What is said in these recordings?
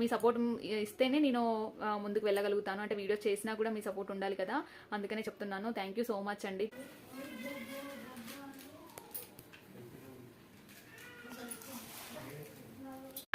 మీ support ఇస్తేనే నేను ముందుకు వెళ్ళగలుగుతాను. అంటే వీడియోస్ చేసినా కూడా మీ సపోర్ట్ ఉండాలి కదా. అందుకనే చెప్తున్నాను. థ్యాంక్ యూ సో మచ్ అండి.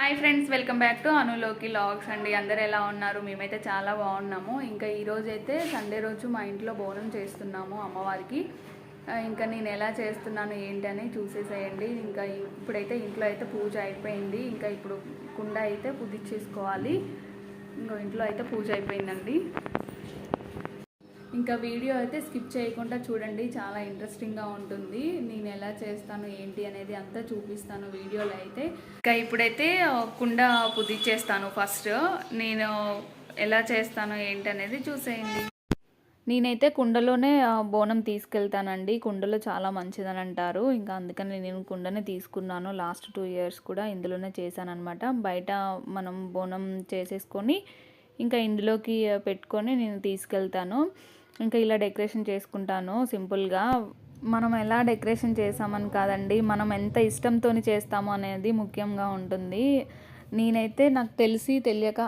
Hi friends welcome back to అనులోకి logs అండి. అందరు ఎలా ఉన్నారు? మేమైతే చాలా బాగున్నాము. ఇంకా ఈరోజైతే సండే రోజు మా ఇంట్లో బోనం చేస్తున్నాము అమ్మవారికి. ఇంకా నేను ఎలా చేస్తున్నాను ఏంటి అని చూసేసేయండి. ఇంకా ఇప్పుడైతే ఇంట్లో అయితే పూజ అయిపోయింది. ఇంకా ఇప్పుడు కుండ అయితే పుదిచ్చేసుకోవాలి ఇంకా ఇంట్లో అయితే పూజ అయిపోయిందండి. ఇంకా వీడియో అయితే స్కిప్ చేయకుండా చూడండి. చాలా ఇంట్రెస్టింగ్గా ఉంటుంది. నేను ఎలా చేస్తాను ఏంటి అనేది అంతా చూపిస్తాను వీడియోలో అయితే. ఇంకా ఇప్పుడైతే కుండ పుదిచ్చేస్తాను ఫస్ట్. నేను ఎలా చేస్తాను ఏంటి అనేది చూసేయండి. నేనైతే కుండలోనే బోనం తీసుకెళ్తానండి. కుండలో చాలా మంచిదని అంటారు. ఇంకా అందుకని నేను కుండనే తీసుకున్నాను. లాస్ట్ టూ ఇయర్స్ కూడా ఇందులోనే చేశానమాట బయట మనం బోనం చేసేసుకొని ఇంకా ఇందులోకి పెట్టుకొని నేను తీసుకెళ్తాను. ఇంకా ఇలా డెకరేషన్ చేసుకుంటాను సింపుల్గా. మనం ఎలా డెకరేషన్ చేసామని కాదండి. మనం ఎంత ఇష్టంతో చేస్తాము అనేది ముఖ్యంగా ఉంటుంది. నేనైతే నాకు తెలిసి తెలియక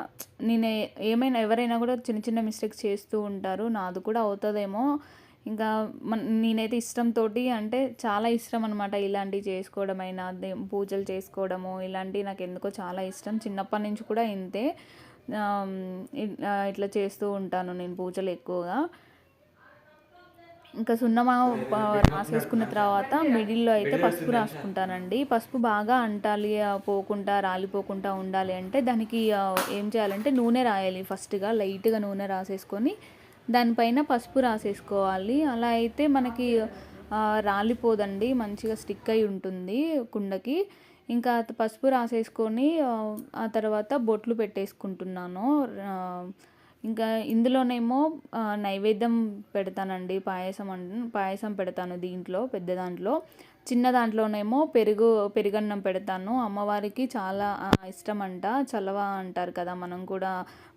నేను ఏమైనా ఎవరైనా కూడా చిన్న చిన్న మిస్టేక్స్ చేస్తూ ఉంటారు. నాది కూడా అవుతుందేమో. ఇంకా మన నేనైతే ఇష్టంతో అంటే చాలా ఇష్టం అనమాట ఇలాంటివి చేసుకోవడమైనా దే- పూజలు చేసుకోవడము ఇలాంటివి నాకు ఎందుకో చాలా ఇష్టం. చిన్నప్పటి నుంచి కూడా ఇంతే. ఇట్లా చేస్తూ ఉంటాను నేను పూజలు ఎక్కువగా. ఇంకా సున్నమా ప- రాసేసుకున్న తర్వాత మిడిల్లో అయితే పసుపు రాసుకుంటానండి. పసుపు బాగా అంటాలి పోకుండా రాలిపోకుండా ఉండాలి అంటే దానికి ఏం చేయాలంటే నూనె రాయాలి ఫస్ట్గా లైట్గా నూనె రాసేసుకొని దానిపైన పసుపు రాసేసుకోవాలి. అలా అయితే మనకి రాలిపోదండి మంచిగా స్టిక్ అయి ఉంటుంది కుండకి. ఇంకా పసుపు రాసేసుకొని ఆ, తర్వాత బొట్లు పెట్టేసుకుంటున్నాను. ఇంకా ఇందులోనేమో నైవేద్యం పెడతానండి పాయసం పాయసం పెడతాను దీంట్లో పెద్ద దాంట్లో. చిన్న దాంట్లోనేమో పెరుగు పెరుగన్నం పెడతాను. అమ్మవారికి చాలా ఇష్టం అంట చలవ అంటారు కదా మనం కూడా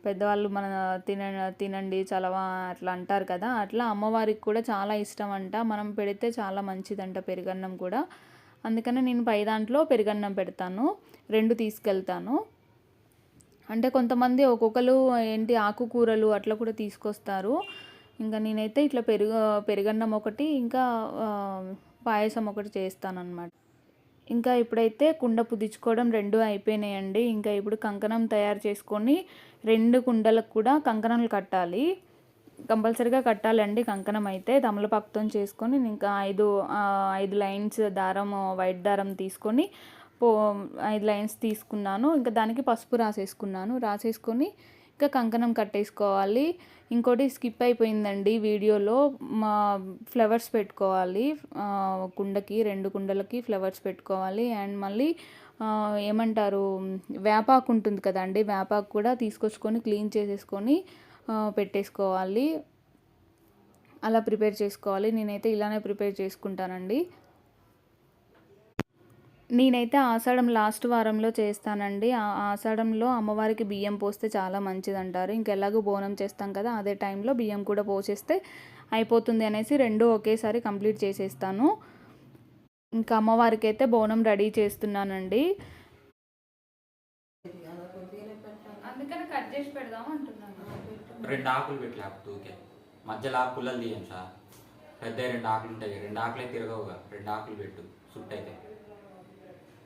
పెద్దవాళ్ళు మన తిన తినండి చలవ అట్లా అంటారు కదా అట్లా అమ్మవారికి కూడా చాలా ఇష్టం అంట మనం పెడితే చాలా మంచిదంట పెరుగన్నం కూడా. అందుకనే నేను పై దాంట్లో పెరుగన్నం పెడతాను రెండు తీసుకెళ్తాను. అంటే కొంతమంది ఒక్కొక్కరు ఏంటి ఆకుకూరలు అట్లా కూడా తీసుకొస్తారు. ఇంకా నేనైతే ఇట్లా పెరుగు పెరుగన్నం ఒకటి ఇంకా పాయసం ఒకటి చేస్తానన్నమాట. ఇంకా ఇప్పుడైతే కుండ పుదించుకోవడం రెండు అయిపోయినాయండి. ఇంకా ఇప్పుడు కంకణం తయారు చేసుకొని రెండు కుండలకు కూడా కంకణాలు కట్టాలి. కంపల్సరీగా కట్టాలండి కంకణం అయితే. తమలపాకుతో చేసుకొని ఇంకా ఐదు ఐదు లైన్స్ దారం వైట్ దారం తీసుకొని పో ఐదు లైన్స్ తీసుకున్నాను. ఇంకా దానికి పసుపు రాసేసుకున్నాను. రాసేసుకొని ఇంకా కంకణం కట్టేసుకోవాలి. ఇంకోటి స్కిప్ అయిపోయిందండి వీడియోలో. మా ఫ్లవర్స్ పెట్టుకోవాలి. కుండకి రెండు కుండలకి ఫ్లవర్స్ పెట్టుకోవాలి. అండ్ మళ్ళీ ఏమంటారు వేపాకు ఉంటుంది కదండి వేపాకు కూడా తీసుకొచ్చుకొని క్లీన్ చేసేసుకొని పెట్టేసుకోవాలి. అలా ప్రిపేర్ చేసుకోవాలి. నేనైతే ఇలానే ప్రిపేర్ చేసుకుంటానండి. నేనైతే ఆషాఢం లాస్ట్ వారంలో చేస్తానండి. ఆ ఆషాఢంలో అమ్మవారికి బియ్యం పోస్తే చాలా మంచిది అంటారు ఇంకెలాగో బోనం చేస్తాం కదా అదే టైంలో బియ్యం కూడా పోసేస్తే అయిపోతుంది అనేసి రెండు ఒకేసారి కంప్లీట్ చేసేస్తాను. ఇంకా అమ్మవారికి అయితే బోనం రెడీ చేస్తున్నానండి. అందుకని కట్ చేసి పెడదాం అంటున్నాను. రెండు ఆకులు పెట్టి లేకపోతే ఊకే మధ్యలో ఆకు పుల్లలు తీయం సార్. పెద్ద రెండు ఆకులు ఉంటాయి. రెండు ఆకులే తిరగవుగా. రెండు ఆకులు పెట్టు. సుట్టు అయితే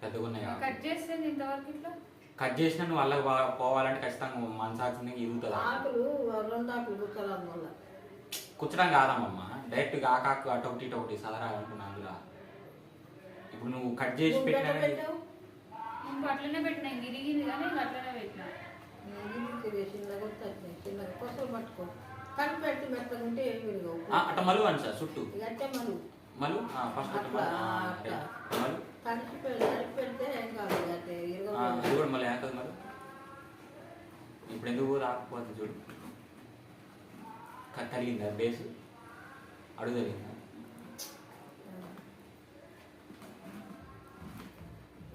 పెద్దగా ఉన్నాయి. కట్ చేస్తే ఇంతవరకు ఇట్లా? కట్ చేసినా నువ్వు అల్లకి పోవాలంటే ఖచ్చితంగా మనసాక్షి ఇరుగుతుంది ఆకు. ఆకులు రెండు ఆకులు కుక్కరాదు మళ్ళా కూర్చడం కాదమ్మమ్మ. డైరెక్ట్గా ఆకాకు అటు ఒకటి ఇటు ఒకటి సదరా అనుకున్నా అందులో. ఇప్పుడు నువ్వు కట్ చేసి పెట్టినా అట్లనే పెట్టినా ఇరిగింది కానీ అట్లనే పెట్టినా. అట్ట మలువు అని సార్ చుట్టూ మలు ఫస్ట్ అట్లా, మలు కలిపి పెడితే ఏం కాదు అంటే ఇది కూడా మళ్ళీ ఏకదు మరి. ఇప్పుడు ఎందుకు రాకపోతుంది చూడు. కలిగిందా బేస్? అడుగు తగిలిందా?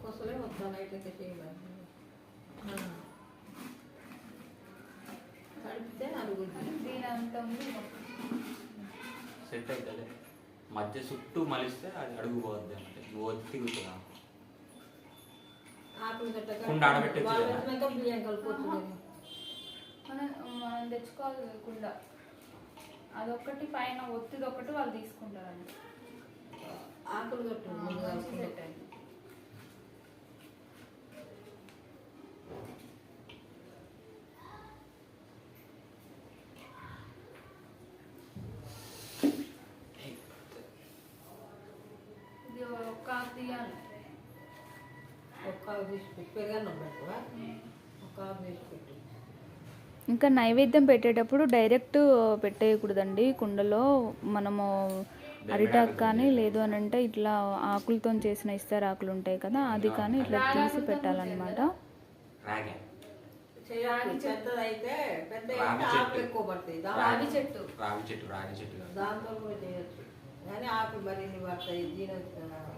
కొసలే వస్తాను ఇట్లయితే చేయాలి కలిపితే అరుగుద్ది దీని అంత ఉంది సెట్ అవుతుంది మధ్య చుట్టూ మలిస్తే అది అడుగు పోద్ది అంటే నువ్వు గట్ట కుండ కలుపుకోవచ్చు మనం మనం తెచ్చుకోవాలి కుండ. అదొకటి పైన ఒత్తిది ఒకటి వాళ్ళు తీసుకుంటారండి. ఆకులు కట్టు ముందు కలుపుకుంటే. ఇది ఒక్క పెరగన్నం పెట్టువా? ఇంకా నైవేద్యం పెట్టేటప్పుడు డైరెక్ట్ పెట్టేయకూడదండి. కుండలో మనము అరిటాకు కానీ లేదు అని అంటే ఇట్లా ఆకులతో చేసిన ఇస్తారు ఆకులు ఉంటాయి కదా అది కానీ ఇట్లా తీసి పెట్టాలన్నమాట. రావి చెట్టు. రావి చెట్టు. రావి చెట్టు. దాంతో ఆకులు పడతాయి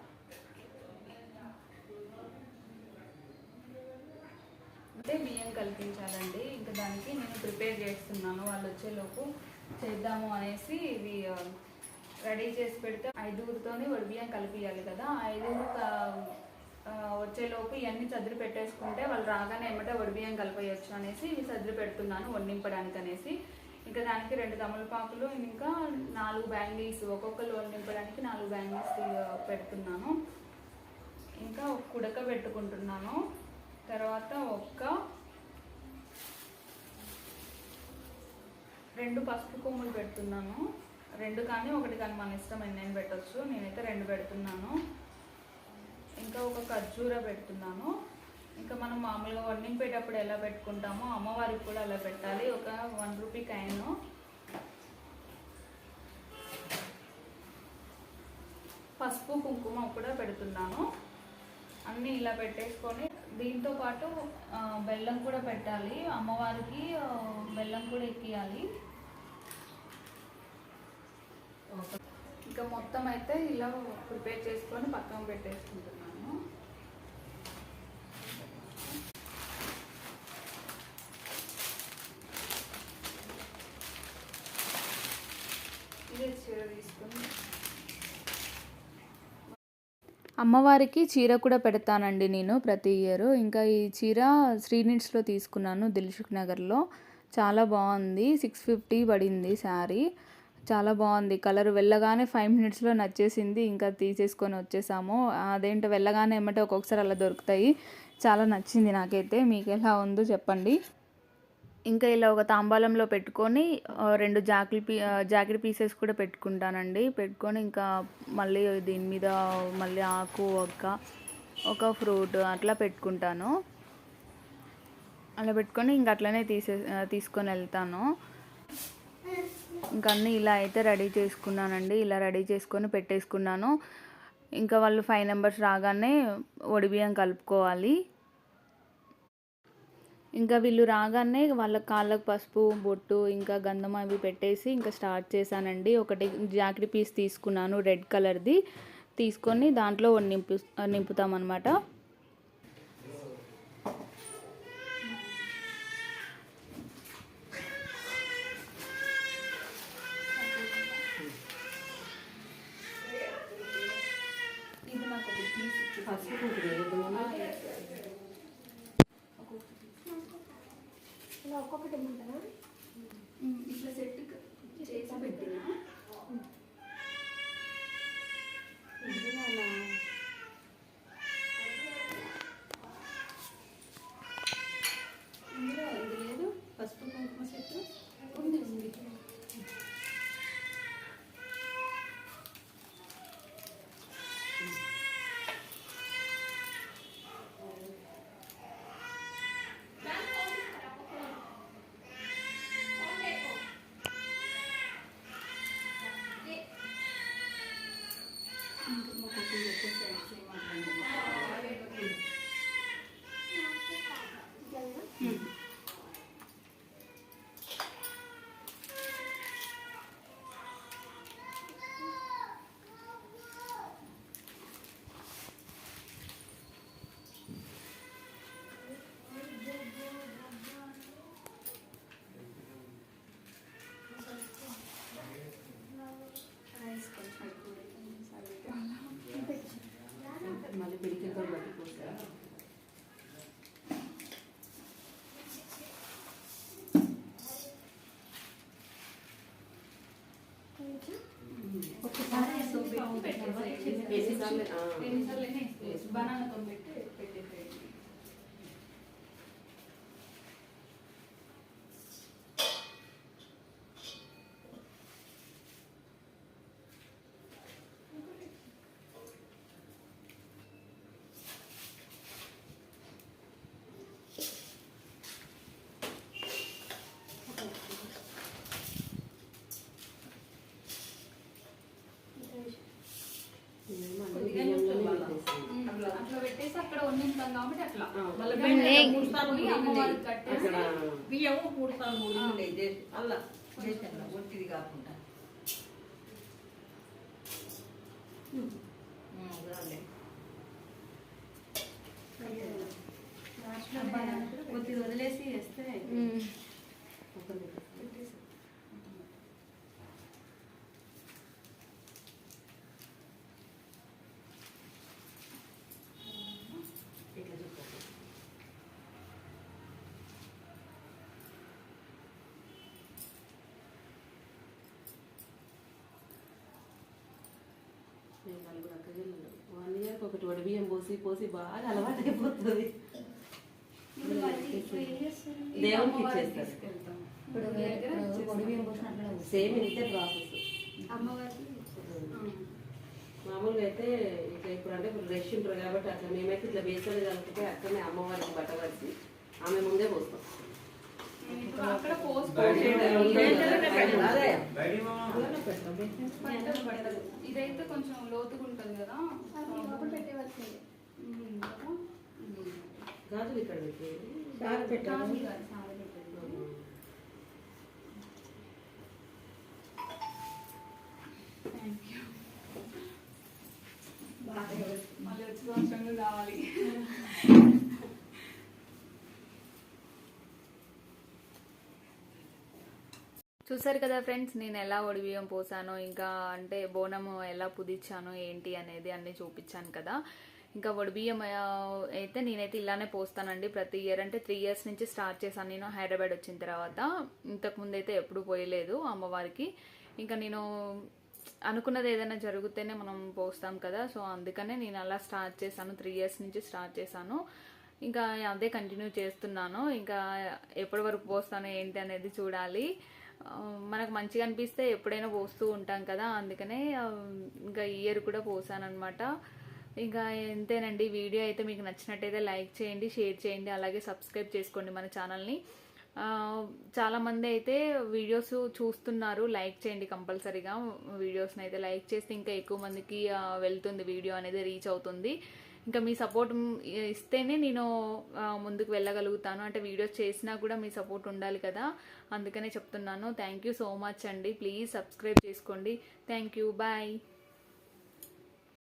బియ్యం ఇంకా దానికి నేను ప్రిపేర్ చేస్తున్నాను. వాళ్ళు వచ్చేలోపు చేద్దాము అనేసి ఇవి రెడీ చేసి పెడితే ఐదుగురితోనే వడి బియ్యం కలిపియాలి కదా. ఐదుగురు వచ్చేలోపు ఇవన్నీ చదిరి పెట్టేసుకుంటే వాళ్ళు రాగానే ఏమంటే వడి బియ్యం కలిపేయచ్చు అనేసి ఇవి చదిరి పెడుతున్నాను వండింపడానికి అనేసి. ఇంకా దానికి రెండు తమలపాకులు ఇంకా నాలుగు బ్యాంగిల్స్ ఒక్కొక్కరు వండింపడానికి నాలుగు బ్యాంగిల్స్ పెడుతున్నాను. ఇంకా ఒక కుడక పెట్టుకుంటున్నాను. తర్వాత ఒక్క రెండు పసుపు కొమ్ములు పెడుతున్నాను. రెండు కానీ ఒకటి కానీ మన ఇష్టం ఎన్నైనా పెట్టొచ్చు. నేనైతే రెండు పెడుతున్నాను. ఇంకా ఒక ఖర్జూర పెడుతున్నాను. ఇంకా మనం మామూలుగా వండింపేటప్పుడు ఎలా పెట్టుకుంటామో అమ్మవారికి కూడా అలా పెట్టాలి. ఒక వన్ రూపీ కాయను. పసుపు కుంకుమ కూడా పెడుతున్నాను. అన్నీ ఇలా పెట్టేసుకొని దీంతో పాటు బెల్లం కూడా పెట్టాలి. అమ్మవారికి బెల్లం కూడా ఎక్కియాలి. ఇంకా మొత్తం అయితే ఇలా ప్రిపేర్ చేసుకొని పక్కన పెట్టేసుకుంటున్నాను. ఇదే చీర తీసుకొని అమ్మవారికి చీర కూడా పెడతానండి నేను ప్రతి ఇయర్. ఇంకా ఈ చీర శ్రీనిట్స్లో తీసుకున్నాను దిల్సుఖ్ నగర్లో చాలా బాగుంది. సిక్స్ ఫిఫ్టీ పడింది శారీ. చాలా బాగుంది. కలర్ వెళ్ళగానే ఫైవ్ మినిట్స్లో నచ్చేసింది. ఇంకా తీసేసుకొని వచ్చేసాము. అదేంటో వెళ్ళగానే ఏమంటే ఒక్కొక్కసారి అలా దొరుకుతాయి. చాలా నచ్చింది నాకైతే. మీకు ఎలా ఉందో చెప్పండి. ఇంకా ఇలా ఒక తాంబాలంలో పెట్టుకొని రెండు జాకెట్ పీ జాకెట్ పీసెస్ కూడా పెట్టుకుంటానండి. పెట్టుకొని ఇంకా మళ్ళీ దీని మీద మళ్ళీ ఆకు ఒక్క ఒక ఫ్రూట్ అట్లా పెట్టుకుంటాను. అలా పెట్టుకొని ఇంక అట్లనే తీసే తీసుకొని వెళ్తాను. ఇంకా అన్నీ ఇలా అయితే రెడీ చేసుకున్నానండి. ఇలా రెడీ చేసుకొని పెట్టేసుకున్నాను. ఇంకా వాళ్ళు ఫైవ్ నెంబర్స్ రాగానే బియ్యం కలుపుకోవాలి. ఇంకా వీళ్ళు రాగానే వాళ్ళ కాళ్ళకు పసుపు బొట్టు ఇంకా గంధం అవి పెట్టేసి ఇంకా స్టార్ట్ చేశానండి. ఒకటి జాకెట్ పీస్ తీసుకున్నాను రెడ్ కలర్ది. తీసుకొని దాంట్లో నింపు నింపుతామన్నమాట. ఇది నాకు ఒక పీస్ పసుపు కుంకుమ వేయద్దు ముందు. ఇట్లా సెట్ చేసి పెట్టిన ఇందులో ఇది లేదు పసుపు కుంకుమ సెట్ ఉంది ఉంది ఎన్నిసార్లు. ఎన్నిసార్లు బనానాతో పెట్టి పెట్టేసేయండి మేము అన్ని కొద్దిగా బియ్యంలోనే నూనె పెట్టేస్తాం. అట్లా అట్లా పెట్టేసి అక్కడ వండింటాం కాబట్టి అట్లా ఆ, మళ్ళీ ఇక బియ్యం నెయ్యి మూడు సార్లు బియ్యము మూడు సార్లు చేసి అలా ఒట్టిది కాకుండా. కొద్దిగా వదిలేసి వేస్తే ఒక నిమిషం. ఇట్లా చూసుకోండి. మేము నలుగురు అక్కజల్లు వన్ ఇయర్కి ఒకటి వడి బియ్యం పోసి పోసి బాగా అలవాటు అయిపోతుంది దేవునికి ఇచ్చేస్తారు. సేమ్ ఇంతే ప్రాసెస్. మామూలుగా అయితే ఇట్లా ఇప్పుడు అంటే ఇప్పుడు రష్ ఉంటారు కాబట్టి అట్లా మేమైతే ఇట్లా బేసలు కలిపితే అక్కడనే అమ్మవారికి బట్ట కలిసి ఆమె ముందే పోస్తాం ఇప్పుడు అక్కడ పోస్ట్ అదే. ఇదైతే కొంచెం లోతుగా ఉంటుంది కదా. పెట్టేవచ్చింది గాజులు ఇక్కడ పెట్టారు మళ్ళీ వచ్చే సంవత్సరంలో కావాలి చూసారు కదా ఫ్రెండ్స్ నేను ఎలా ఒడిబియ్యం పోసాను ఇంకా అంటే బోనం ఎలా పుదిచ్చాను ఏంటి అనేది అన్నీ చూపించాను కదా. ఇంకా ఒడిబియ్యం అయితే నేనైతే ఇలానే పోస్తానండి ప్రతి ఇయర్. అంటే త్రీ ఇయర్స్ నుంచి స్టార్ట్ చేశాను నేను హైదరాబాద్ వచ్చిన తర్వాత. ఇంతకుముందు అయితే ఎప్పుడు పోయలేదు అమ్మవారికి. ఇంకా నేను అనుకున్నది ఏదైనా జరిగితేనే మనం పోస్తాం కదా. సో అందుకనే నేను అలా స్టార్ట్ చేశాను. త్రీ ఇయర్స్ నుంచి స్టార్ట్ చేశాను. ఇంకా అదే కంటిన్యూ చేస్తున్నాను. ఇంకా ఎప్పటి వరకు పోస్తాను ఏంటి అనేది చూడాలి. మనకు మంచిగా అనిపిస్తే ఎప్పుడైనా పోస్తూ ఉంటాం కదా అందుకనే ఇంకా ఇయర్ కూడా పోసానమాట ఇంకా ఎంతేనండి వీడియో అయితే మీకు నచ్చినట్టయితే లైక్ చేయండి షేర్ చేయండి అలాగే సబ్స్క్రైబ్ చేసుకోండి మన ఛానల్ని. చాలామంది అయితే వీడియోస్ చూస్తున్నారు లైక్ చేయండి కంపల్సరీగా. వీడియోస్ని అయితే లైక్ చేస్తే ఇంకా ఎక్కువ మందికి వెళ్తుంది వీడియో అనేది రీచ్ అవుతుంది. ఇంకా మీ సపోర్ట్ ఇస్తేనే నేను ముందుకు వెళ్ళగలుగుతాను. అంటే వీడియోస్ చేసినా కూడా మీ సపోర్ట్ ఉండాలి కదా. అందుకనే చెప్తున్నాను. థ్యాంక్ యూ సో మచ్ అండి. ప్లీజ్ సబ్స్క్రైబ్ చేసుకోండి. Thank you bye